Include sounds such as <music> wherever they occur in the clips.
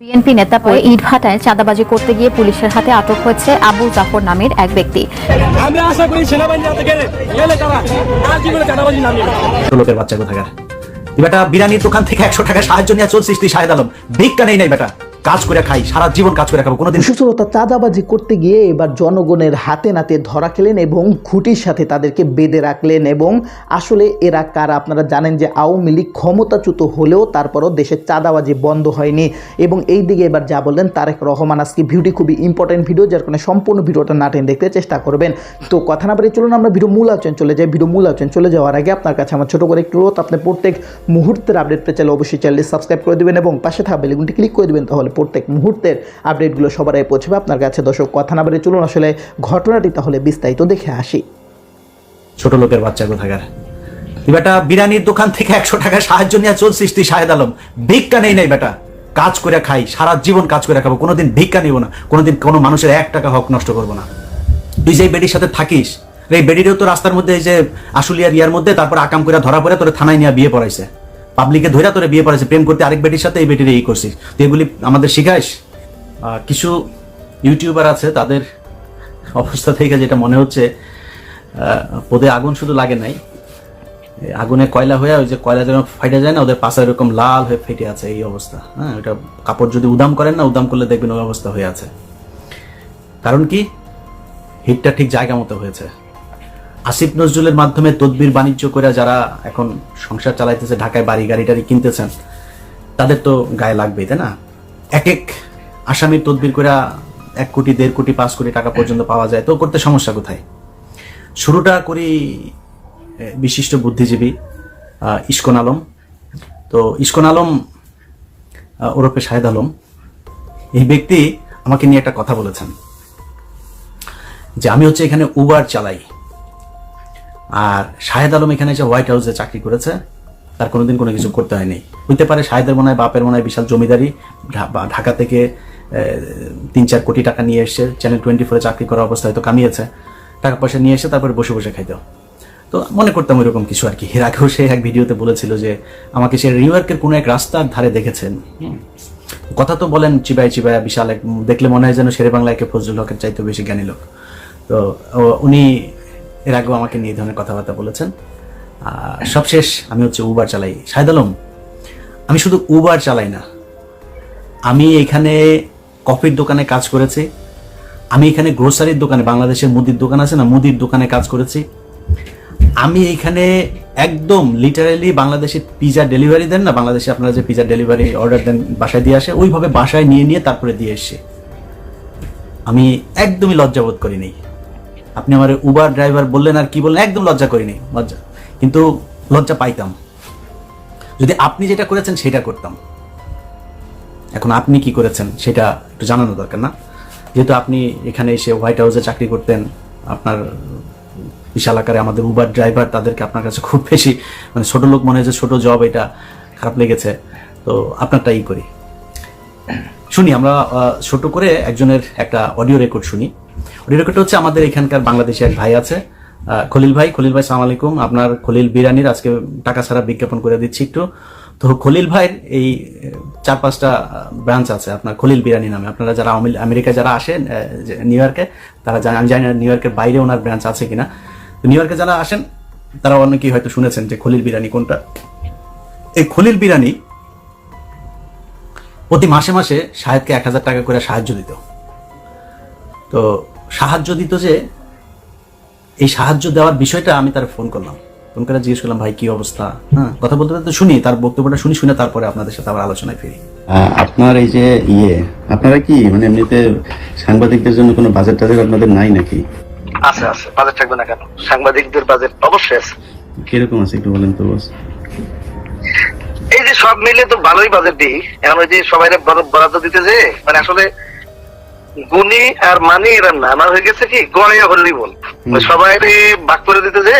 BNP নেতা হয়ে ইটভাটায় চাঁদাবাজি করতে গিয়ে পুলিশের হাতে আটক হয়েছে আবু জাফর নামের এক ব্যক্তি। আমরা আশা করি সেনাবাহিনী হাতে গেলে গেলে তারা আর জীবনে চাঁদাবাজি নামিয়ে লোকের বাচ্চা কোথাকার? বেটা বিরিয়ানির দোকান থেকে একশো টাকা সাহায্য নিয়ে চলছিস তুই শাহেদ আলম। ভিক্ষা নেই নাই বেটা। কাজ করে খাই, সারা জীবন কাজ করে খাব, কোনোদিন সুশ্রতা চাঁদাবাজি করতে গিয়ে এবার জনগণের হাতে নাতে ধরা খেলেন এবং খুঁটির সাথে তাদেরকে বেঁধে রাখলেন এবং আসলে এরা কারা? আপনারা জানেন যে আওয়ামী লীগ ক্ষমতাচ্যুত হলেও তারপরও দেশের চাঁদাবাজি বন্ধ হয়নি। এবং এই দিকে এবার যা বললেন তারেক রহমান, আজকে ভিডিও খুবই ইম্পর্টেন্ট ভিডিও, যার কারণে সম্পূর্ণ ভিডিওটা নাটেন দেখতে চেষ্টা করবেন। তো কথা না বলে চলুন, আমরা ভিডিও মূল আলোচনা চলে যাই। ভিডিও মূল আলোচনা চলে যাওয়ার আগে আপনার কাছে আমার ছোটো করে একটু রোধ আপনি প্রত্যেক মুহূর্তের আপডেট পেতে চাইলে অবশ্যই চ্যানেলটি সাবস্ক্রাইব করে দেবেন এবং পাশে থাকা বেলগুনটি ক্লিক করে দেবেন, তাহলে প্রত্যেক মুহূর্তের আপডেটগুলো সবার আগে পৌঁছবে। আপনার কাছে দর্শক, কথা না বলে চলুন আসলে ঘটনাটি তাহলে বিস্তারিত দেখে আসি। ছোট লোকের বাচ্চা কোথাকার? বেটা বিরিয়ানির দোকান থেকে একশো টাকা সাহায্য নিয়ে চলছিস তুই শাহেদ আলম। ভিক্ষা নেই নাই বেটা। কাজ করে খাই, সারা জীবন কাজ করে খাব। কোনোদিন ভিক্ষা নিব না। কোনোদিন কোনো মানুষের এক টাকা হক নষ্ট করব না। তুই যে বেডির সাথে থাকিস এই বেডিরও তো রাস্তার মধ্যে এই যে আশুলিয়ার ইয়ার মধ্যে, তারপর আকাম করে ধরা পড়ে, তোরে থানায় নিয়ে বিয়ে পড়াইছে। পাবলিকে ধরে তোরে বিয়ে পড়াইছে, প্রেম করতে আরেক বেটির সাথে এই বেটির এই করছিস। তুই এগুলি আমাদের শিখাইস? কিছু ইউটিউবার আছে, তাদের অবস্থা থেকে যেটা মনে হচ্ছে পদে আগুন শুধু লাগে নাই। আগুনে কয়লা হয়ে ওই যে কয়লা যেন ফাইটে যায় না, ওদের পাশে এরকম লাল হয়ে ফেটে আছে এই অবস্থা। হ্যাঁ ওটা কাপড় যদি উদাম করেন না, উদাম করলে দেখবেন ওই অবস্থা হয়ে আছে। কারণ কি? হিটটা ঠিক জায়গা মতো হয়েছে। আসিফ নজরুলের মাধ্যমে তদবির বাণিজ্য করে যারা এখন সংসার চালাইতেছে, ঢাকায় বাড়ি গাড়ি টাড়ি কিনতেছেন, তাদের তো গায়ে লাগবেই, তাই না? এক এক আসামির তদবির করে এক কোটি, দেড় কোটি, পাঁচ কোটি টাকা পর্যন্ত পাওয়া যায়, তো করতে সমস্যা কোথায়? শুরুটা করি বিশিষ্ট বুদ্ধিজীবী ইস্কন আলম। তো ইস্কন আলম ওরফে শাহেদ আলম, এই ব্যক্তি আমাকে নিয়ে একটা কথা বলেছেন যে আমি হচ্ছে এখানে উবার চালাই। আর শাহেদ আলম এখানে এসে হোয়াইট হাউসে চাকরি করেছে, তার কোনোদিন কোনো কিছু করতে হয়নি। হইতে পারে শাহেদের মনে হয় বাপের মনে হয় বিশাল জমিদারি ঢাকা থেকে তিন চার কোটি টাকা নিয়ে এসে চ্যানেল টোয়েন্টি ফোরে চাকরি করা অবস্থায় হয়তো কামিয়েছে। টাকা পয়সা নিয়ে এসে তারপরে বসে বসে খাইতো। তো মনে করতাম ওইরকম কিছু আর কি। এর আগেও সে এক ভিডিওতে বলেছিল যে, আমাকে সে নিউ ইয়র্কের কোনো এক রাস্তার ধারে দেখেছেন। কথা তো বলেন চিবাই চিবাই বিশাল এক, দেখলে মনে হয় যেন শেরে বাংলায় ফজলুল হকের চাইতে বেশি জ্ঞানী লোক। তো উনি এর আগেও আমাকে নিয়ে ধরনের কথাবার্তা বলেছেন। সবশেষ আমি হচ্ছে উবার চালাই। শাহেদ আলম, আমি শুধু উবার চালাই না। আমি এখানে কফির দোকানে কাজ করেছি। আমি এখানে গ্রোসারির দোকানে, বাংলাদেশের মুদির দোকান আছে না, মুদির দোকানে কাজ করেছি। আমি এখানে একদম লিটারালি বাংলাদেশে পিজা ডেলিভারি দেন না, বাংলাদেশে আপনারা যে পিজা ডেলিভারি অর্ডার দেন, বাসায় দিয়ে আসে, ওইভাবে বাসায় নিয়ে নিয়ে তারপরে দিয়ে এসে আমি একদমই লজ্জাবোধ করিনি। আপনি আমার উবার ড্রাইভার বললেন আর কি বললেন, একদম লজ্জা করিনি, লজ্জা। কিন্তু লজ্জা পাইতাম। যদি আপনি যেটা করেছেন, সেটা করতাম। এখন আপনি কি করেছেন, সেটা একটু জানানো দরকার না। যেহেতু আপনি এখানে এসে হোয়াইট হাউসে চাকরি করতেন, আপনার বিশাল আকারে আমাদের উবার ড্রাইভার তাদেরকে আপনার কাছে খুব বেশি মানে ছোট লোক মনে হয় যে ছোট জব এটা খারাপ লেগেছে। তো আপনারটাই করি। শুনি, আমরা ছোট করে একজনের একটা অডিও রেকর্ড শুনি। অডিও রেকর্ড হচ্ছে আমাদের এখানকার বাংলাদেশে এক ভাই আছে। খলিল ভাই। খলিল ভাই, সালাম আলাইকুম। আপনার খলিল বিরানির আজকে টাকা ছাড়া বিজ্ঞাপন করে দিচ্ছি একটু। তো খলিল ভাইয়ের এই চার পাঁচটা ব্রাঞ্চ আছে আপনার খলিল বিরানি নামে। আপনারা যারা আমেরি- আমেরিকায় যারা আসেন নিউ ইয়র্কে, তারা আমি জানি না নিউ ইয়র্কের বাইরে ওনার ব্রাঞ্চ আছে কিনা। নিউ ইয়র্কে যারা আসেন, তারা অনেকেই হয়তো শুনেছেন যে খলিল বিরানি কোনটা। এই খলিল বিরানি প্রতি মাসে মাসে সাহেবকে এক হাজার টাকা করে সাহায্য দিত। তো সাহায্য দিত যে এই সাহায্য দেওয়ার বিষয়টা আমি তার ফোন করলাম। ফোন করে জিজ্ঞেস করলাম ভাই কি অবস্থা? হ্যাঁ কথা বলতে বলতে শুনি তার বক্তব্যটা শুনি শুনে তারপরে আপনাদের সাথে আবার আলোচনায় ফিরি। আপনার এই যে ইয়ে আপনারা কি মানে এমনিতে সাংবাদিকদের জন্য কোনো বাজেট টাজেট আপনাদের নাই নাকি? আছে আছে বাজেট থাকবে না কেন? সাংবাদিকদের বাজেট অবশ্যই আছে। কীরকম আছে একটু বলেন তো বস সব মিলে তো ভালোই বাজেট দিই এখন ওই যে সবাই বরাদ্দ দিতে যে মানে আসলে গুণী আর মানি এরা না। আমার হয়ে গেছে কি গণিয়া হলেই বল। সবাই ভাগ করে দিতে যে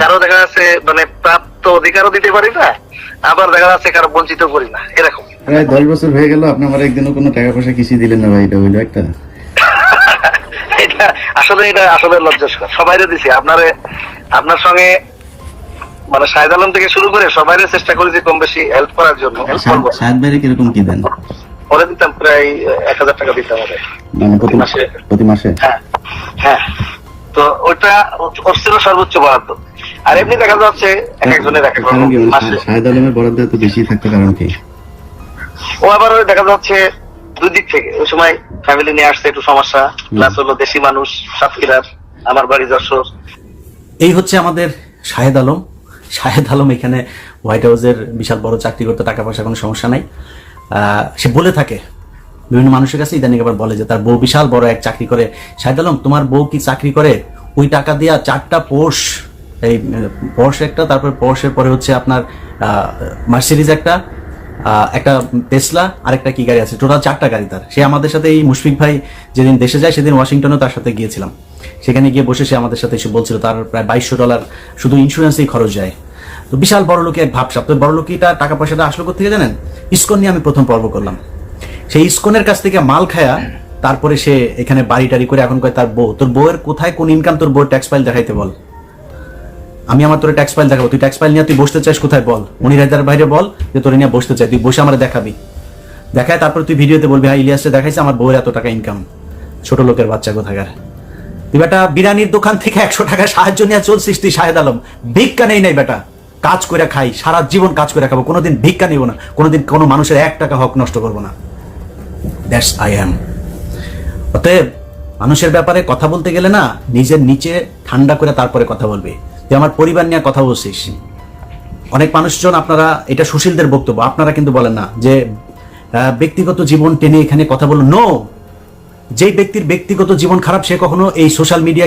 কারও দেখা যাচ্ছে মানে প্রাপ্ত অধিকারও দিতে পারি না আবার দেখা যাচ্ছে কারও বঞ্চিত করি না। এরকম। প্রায় দশ বছর হয়ে গেল আপনি আমার একদিনও কোনো টাকা পয়সা কিছুই দিলেন না ভাই এটা হইল একটা। <laughs> এটা আসলে এটা আসলে লজ্জাস্কর। সবাইরে দিছি আপনারে আপনার সঙ্গে মানে শাহেদ আলম থেকে শুরু করে সবাই চেষ্টা করেছি কম বেশি হেল্প করার জন্য। করব। সাত বাইরে কীরকম কি দেন? পরে দিতাম প্রায় এক হাজার টাকা দিতাম মানে প্রতি মাসে। প্রতি মাসে? হ্যাঁ হ্যাঁ। তো ওর ছিল সর্বোচ্চ বরাদ্দ। আর এমনি দেখা যাচ্ছে এক একজনের এক মানে মাসে। শাহেদ আলমের বরাদ্দ এত বেশি থাকতে কারণ কি? ও আবার ওই দেখা যাচ্ছে দুই দিক থেকে। ওই সময় ফ্যামিলি নিয়ে আসছে একটু সমস্যা। প্লাস হলো দেশি মানুষ সাতক্ষীরার আমার বাড়ি যশোর। এই হচ্ছে আমাদের শাহেদ আলম। শাহেদ আলম এখানে হোয়াইট হাউসের বিশাল বড় চাকরি করতে টাকা পয়সা কোনো সমস্যা নাই। সে বলে থাকে, বিভিন্ন মানুষের কাছে ইদানিং আবার বলে যে, তার বউ বিশাল বড় এক চাকরি করে। শাহেদ আলম, তোমার বউ কি চাকরি করে? ওই টাকা দিয়া চারটা পোষ এই পোর্শ একটা, তারপর পোর্শের পরে হচ্ছে আপনার মার্সিডিজ একটা একটা টেসলা আরেকটা কি গাড়ি আছে? টোটাল চারটা গাড়ি তার। সে আমাদের সাথে এই মুশফিক ভাই যেদিন দেশে যায়, সেদিন ওয়াশিংটনেও তার সাথে গিয়েছিলাম। সেখানে গিয়ে বসে সে আমাদের সাথে এসে বলছিল, তার প্রায় বাইশশো ডলার শুধু ইন্স্যুরেন্সেই খরচ যায়। তো বিশাল বড় লোকের এক ভাবসাব। তো বড় লোকিটা টাকা পয়সাটা আসলো কোথেকে জানেন? ইস্কন নিয়ে আমি প্রথম পর্ব করলাম। সেই ইস্কনের কাছ থেকে মাল খায়া তারপরে সে এখানে বাড়ি টাড়ি করে এখন কয় তার বউ, তোর বউয়ের কোথায় কোন ইনকাম তোর বউয়ের ট্যাক্স ফাইল দেখাইতে বল? আমি আমার তোর ট্যাক্স ফাইল দেখাবো, তুই ট্যাক্স ফাইল নিয়ে তুই বসতে চাস কোথায় বল? মনির হায়দার বাইরে বল যে তোর নিয়ে বসতে চাই, তুই বসে আমার দেখাবি। দেখায় তারপর তুই ভিডিওতে বলবি হ্যাঁ ইলিয়াসে দেখাইছে আমার বউয়ের এত টাকা ইনকাম ছোট লোকের বাচ্চা কোথাকার? তুই বেটা বিরানির দোকান থেকে একশো টাকা সাহায্য নিয়ে চলছিস তুই, শাহেদ আলম। ভিক্ষা নেই নাই বেটা। কাজ করে খাই, সারা জীবন কাজ করে খাব, কোনোদিন ভিক্ষা নিব না, কোনোদিন কোনো মানুষের এক টাকা হক নষ্ট করব না। দ্যাটস আই অ্যাম অতএব মানুষের ব্যাপারে কথা বলতে গেলে না, নিজের নিচে ঠান্ডা করে তারপরে কথা বলবে। তুই আমার পরিবার নিয়ে কথা বলছিস। অনেক মানুষজন আপনারা, এটা সুশীলদের বক্তব্য, আপনারা কিন্তু বলেন না যে ব্যক্তিগত জীবন টেনে এখানে কথা বলুন। নো যেই ব্যক্তির ব্যক্তিগত জীবন খারাপ, সে কখনো এই সোশ্যাল মিডিয়া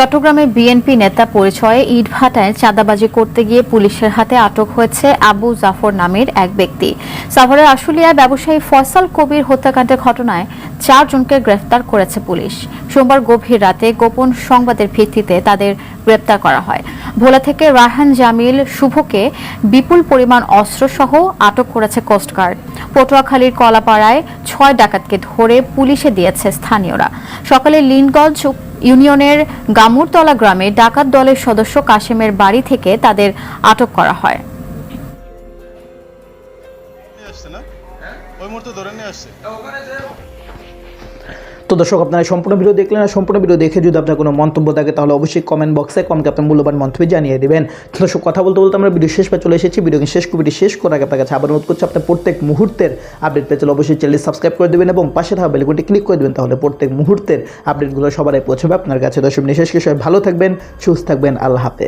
চট্টগ্রামে বিএনপি নেতা পরিচয়ে ইটভাটায় চাঁদাবাজি করতে গিয়ে পুলিশের হাতে আটক হয়েছে আবু জাফর নামের এক ব্যক্তি। সাভারের আশুলিয়ায় ব্যবসায়ী ফয়সাল কবির হত্যাকাণ্ডের ঘটনায় চারজনকে গ্রেফতার করেছে পুলিশ। সোমবার গভীর রাতে গোপন সংবাদের ভিত্তিতে তাদের গ্রেপ্তার করা হয়। ভোলা থেকে রায়হান জামিল শুভকে বিপুল পরিমাণ অস্ত্রসহ আটক করেছে কোস্টগার্ড। পটুয়াখালীর কলাপাড়ায় ছয় ডাকাতকে ধরে পুলিশে দিয়েছে স্থানীয়রা। সকালে লিনগঞ্জ ইউনিয়নের গামুরতলা গ্রামে ডাকাত দলের সদস্য কাশেমের বাড়ি থেকে তাদের আটক করা হয়। নিয়ে আসছে না? ওই মুহূর্তে ধরে নিয়ে আসছে? তো দর্শক, আপনারা সম্পূর্ণ ভিডিও দেখলেন আর সম্পূর্ণ ভিডিও দেখে যদি আপনার কোনো মন্তব্য থাকে, তাহলে অবশ্যই কমেন্ট বক্সে কমেন্ট আপনার মূল্যবান মন্তব্য জানিয়ে দেবেন। তো দর্শক, কথা বলতে বলতে আমরা ভিডিও শেষ পে চলে এসেছি। ভিডিওকে শেষ কবিটি শেষ করার আগে আপনার কাছে আবার অনুরোধ করছি, আপনার প্রত্যেক মুহূর্তের আপডেট পেতে হলে অবশ্যই চ্যানেল সাবস্ক্রাইব করে দেবেন এবং পাশে থাকা বেলগুটি ক্লিক করে দেবেন, তাহলে প্রত্যেক মুহূর্তের আপডেটগুলো সবারই পৌঁছবে আপনার কাছে। দর্শক বিশেষ কিছু ভালো থাকবেন, সুস্থ থাকবেন, আল্লাহ হাফেজ।